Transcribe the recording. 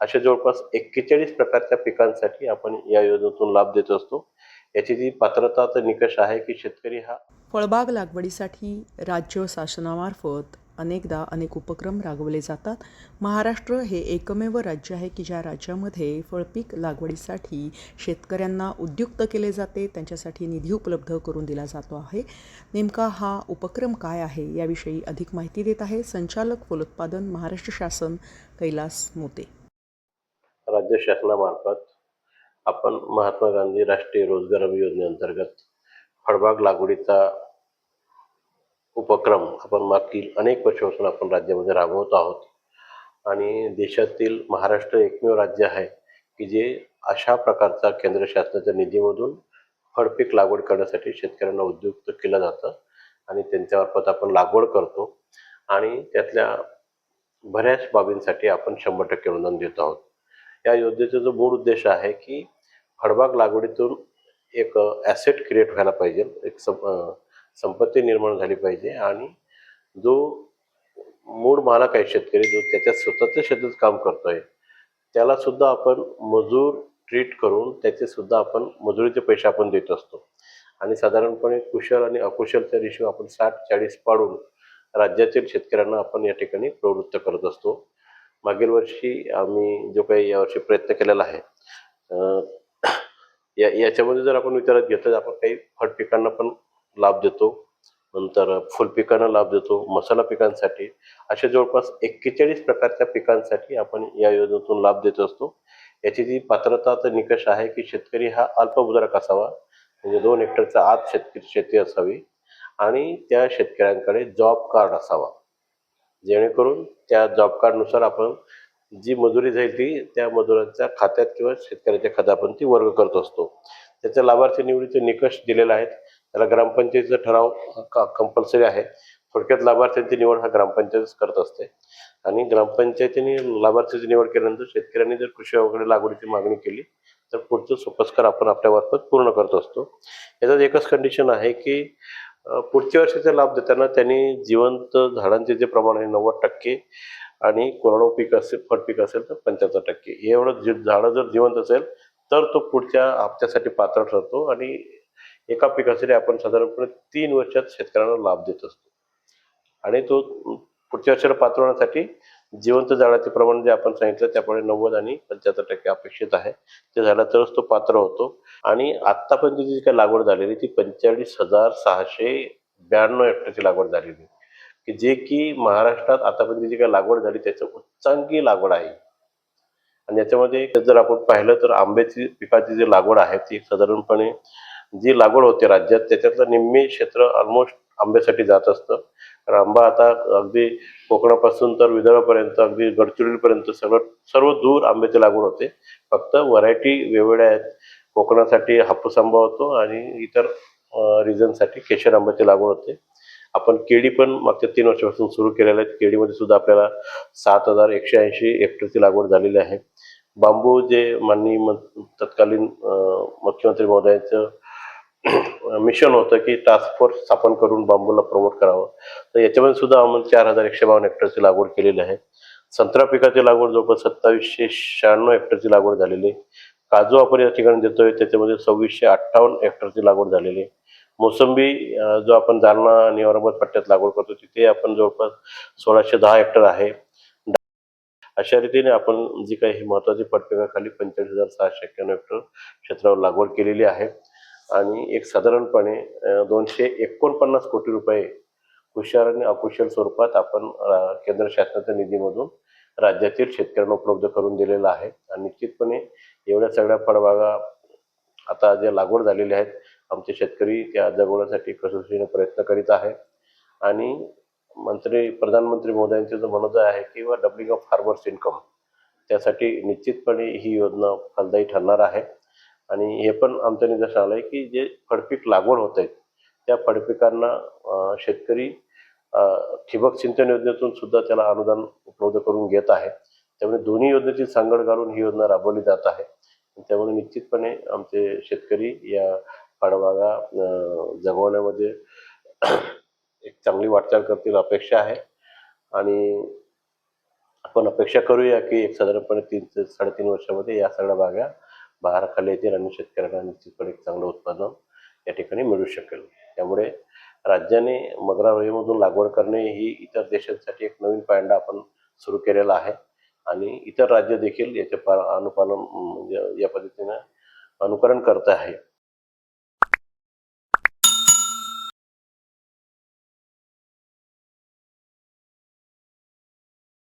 अशा जवळपास एक्केचाळीस प्रकारच्या पिकांसाठी आपण या योजनेतून लाभ देत असतो. याची जी पात्रता तर निकष आहे की शेतकरी हा फळबाग लागवडीसाठी राज्य शासनामार्फत अनेकदा अनेक उपक्रम राबवले जातात. महाराष्ट्र हे एकमेव राज्य आहे की ज्या राज्यामध्ये फळपीक लागवडीसाठी शेतकऱ्यांना उद्युक्त केले जाते त्यांच्यासाठी निधी उपलब्ध करून दिला जातो आहे. नेमका हा उपक्रम काय आहे याविषयी अधिक माहिती देत आहे संचालक फलोत्पादन महाराष्ट्र शासन कैलास मोते. राज्य शासनामार्फत आपण महात्मा गांधी राष्ट्रीय रोजगार हमी योजनेअंतर्गत फळबाग लागवडीचा उपक्रम आपण मागील अनेक वर्षापासून आपण राज्यामध्ये राबवत आहोत. आणि देशातील महाराष्ट्र एकमेव राज्य आहे की जे अशा प्रकारचा केंद्र शासनाच्या निधीमधून फळपीक लागवड करण्यासाठी शेतकऱ्यांना उद्युक्त केलं जातं आणि त्यांच्यामार्फत आपण लागवड करतो. आणि त्यातल्या बऱ्याच बाबींसाठी आपण शंभर टक्के अनुदान देत आहोत. या योजनेचा जो मूळ उद्देश आहे की फळबाग लागवडीतून एक ॲसेट क्रिएट व्हायला पाहिजे. एक सं संपत्ती निर्माण झाली पाहिजे आणि जो मूळ मालक आहे शेतकरी जो त्याच्या स्वतःच्या शेतात काम करतोय त्याला सुद्धा आपण मजूर ट्रीट करून त्याचे सुद्धा आपण मजुरीचे पैसे आपण देत असतो. आणि साधारणपणे कुशल आणि अकुशलचा रेशो आपण साठ चाळीस पाडून राज्यातील शेतकऱ्यांना आपण या ठिकाणी प्रवृत्त करत असतो. मागील वर्षी आम्ही जो काही यावर्षी प्रयत्न केलेला आहे या याच्यामध्ये जर आपण विचारात घेतलं तर आपण काही फळ पिकांना पण लाभ देतो नंतर फुलपिकांना लाभ देतो मसाला पिकांसाठी अशा जवळपास एक्केचाळीस प्रकारच्या पिकांसाठी आपण या योजनेतून लाभ देत असतो. याची जी पात्रता तर निकष आहे की शेतकरी हा अल्पभूधारक असावा म्हणजे दोन हेक्टरचा आत शेतकरी शेती असावी आणि त्या शेतकऱ्यांकडे जॉब कार्ड असावा. जेणेकरून त्या जॉब कार्डनुसार आपण जी मजुरी जाईल ती त्या मजुरांच्या खात्यात किंवा शेतकऱ्याच्या खात्यात आपण ती वर्ग करत असतो. त्याच्या लाभार्थी निवडीचे निकष दिलेले आहेत. त्याला ग्रामपंचायतीचा ठराव कंपल्सरी आहे. थोडक्यात लाभार्थ्यांची निवड हा ग्रामपंचायतच करत असते. आणि ग्रामपंचायतीने लाभार्थीची निवड केल्यानंतर शेतकऱ्यांनी जर कृषी वगैरे लागवडीची मागणी केली तर पुढचं सोपस्कर आपण आपल्या मार्फत पूर्ण करत असतो. याच्यात एकच कंडिशन आहे की पुढच्या वर्षाचे लाभ देताना त्यांनी जिवंत झाडांचे जे प्रमाण आहे नव्वद टक्के आणि कोरडो पीक असेल फळ पीक असेल तर पंच्याहत्तर टक्के. एवढं जी झाडं जर जिवंत असेल तर तो पुढच्या हप्त्यासाठी पात्र ठरतो आणि एका पिकासाठी आपण साधारणपणे तीन वर्षात शेतकऱ्यांना लाभ देत असतो. आणि तो पुढच्या वर्षाला पात्र होण्यासाठी जिवंत झाडाचे प्रमाण जे आपण सांगितलं त्यामुळे नव्वद आणि पंच्याहत्तर टक्के अपेक्षित आहे. ते झाला तरच तो पात्र होतो. आणि आत्तापर्यंत जी काही लागवड झालेली ती पंचेचाळीस हजार सहाशे ब्याण्णव हेक्टरची लागवड झालेली. की जे की महाराष्ट्रात आतापर्यंत जी काही लागवड झाली त्याचं उच्चांकी लागवड आहे. आणि याच्यामध्ये जर आपण पाहिलं तर आंब्याची पिकाची जी लागवड आहे ती साधारणपणे जी लागवड होते राज्यात त्याच्यातलं निम्मे क्षेत्र ऑलमोस्ट आंब्यासाठी जात असतं. तर आंबा आता अगदी कोकणापासून तर विदर्भापर्यंत अगदी गडचिरोलीपर्यंत सगळं सर्व दूर आंब्याची लागवड होते. फक्त व्हरायटी वेगवेगळ्या आहेत. कोकणासाठी हापूस आंबा होतो आणि इतर रिझनसाठी केशर आंब्याची लागवड होते. आपण केळी पण मागच्या तीन वर्षापासून सुरू केलेल्या आहेत. केळीमध्ये सुद्धा आपल्याला सात हजार एकशे ऐंशी हेक्टरची लागवड झालेली आहे. बांबू जे माननीय म तत्कालीन मुख्यमंत्री महोदयांचं मिशन होतं की टास्क फोर्स स्थापन करून बांबूला प्रमोट करावं. तर याच्यामध्ये सुद्धा आपण चार हजार एकशे बावन्न हेक्टरची लागवड केलेली आहे. संत्रा पिकाची लागवड जवळपास सत्तावीसशे शहाण्णव हेक्टरची लागवड झालेली आहे. काजू आपण या ठिकाणी देतोय त्याच्यामध्ये सव्वीसशे अठ्ठावन्न हेक्टरची लागवड झालेली आहे. मोसंबी जो आपण जालना आणि औरंगाबाद पट्ट्यात लागवड करतो तिथे आपण जवळपास सोळाशे दहा हेक्टर आहे. अशा रीतीने आपण जी काही महत्वाची पटपिकाखाली पंचेचाळीस हजार सहाशे एक्क्याण्णव हेक्टर क्षेत्रावर लागवड केलेली आहे. आणि एक साधारणपणे दोनशे एकोणपन्नास कोटी रुपये कुशल आणि अकुशल स्वरूपात आपण केंद्र शासनाच्या निधीमधून राज्यातील शेतकऱ्यांना उपलब्ध करून दिलेला आहे. आणि निश्चितपणे एवढ्या सगळ्या फळबागा आता ज्या लागवड झालेल्या आहेत आमचे शेतकरी त्या जगवण्यासाठी कसोशीने प्रयत्न करीत आहे आणि मंत्री प्रधानमंत्री मोदयांचे जो मनोदय आहे किंवा डबलिंग ऑफ फार्मर्स इन्कम त्यासाठी निश्चितपणे ही योजना फलदायी ठरणार आहे. आणि हे पण आमच्या निदर्शनास आलं आहे की जे फळपीक लागवड होत आहेत त्या फळपिकांना शेतकरी ठिबक सिंचन योजनेतून सुद्धा त्याला अनुदान उपलब्ध करून घेत आहे. त्यामुळे दोन्ही योजनेची सांगड घालून ही योजना राबवली जात आहे. त्यामुळे निश्चितपणे आमचे शेतकरी या फळबागा जगवण्यामध्ये एक चांगली वाटचाल करतील अपेक्षा आहे. आणि आपण अपेक्षा करूया की एक साधारणपणे तीन ते साडेतीन वर्षामध्ये या सगळ्या बागा बहाराखाली येतील आणि शेतकऱ्यांना निश्चितपणे एक चांगलं उत्पादन या ठिकाणी मिळू शकेल. त्यामुळे राज्याने मगरा रोहीमधून लागवड करणे ही इतर देशांसाठी एक नवीन पायंडा आपण सुरू केलेला आहे. आणि इतर राज्य देखील याचे पा अनुपालन म्हणजे या पद्धतीनं अनुकरण करत आहे.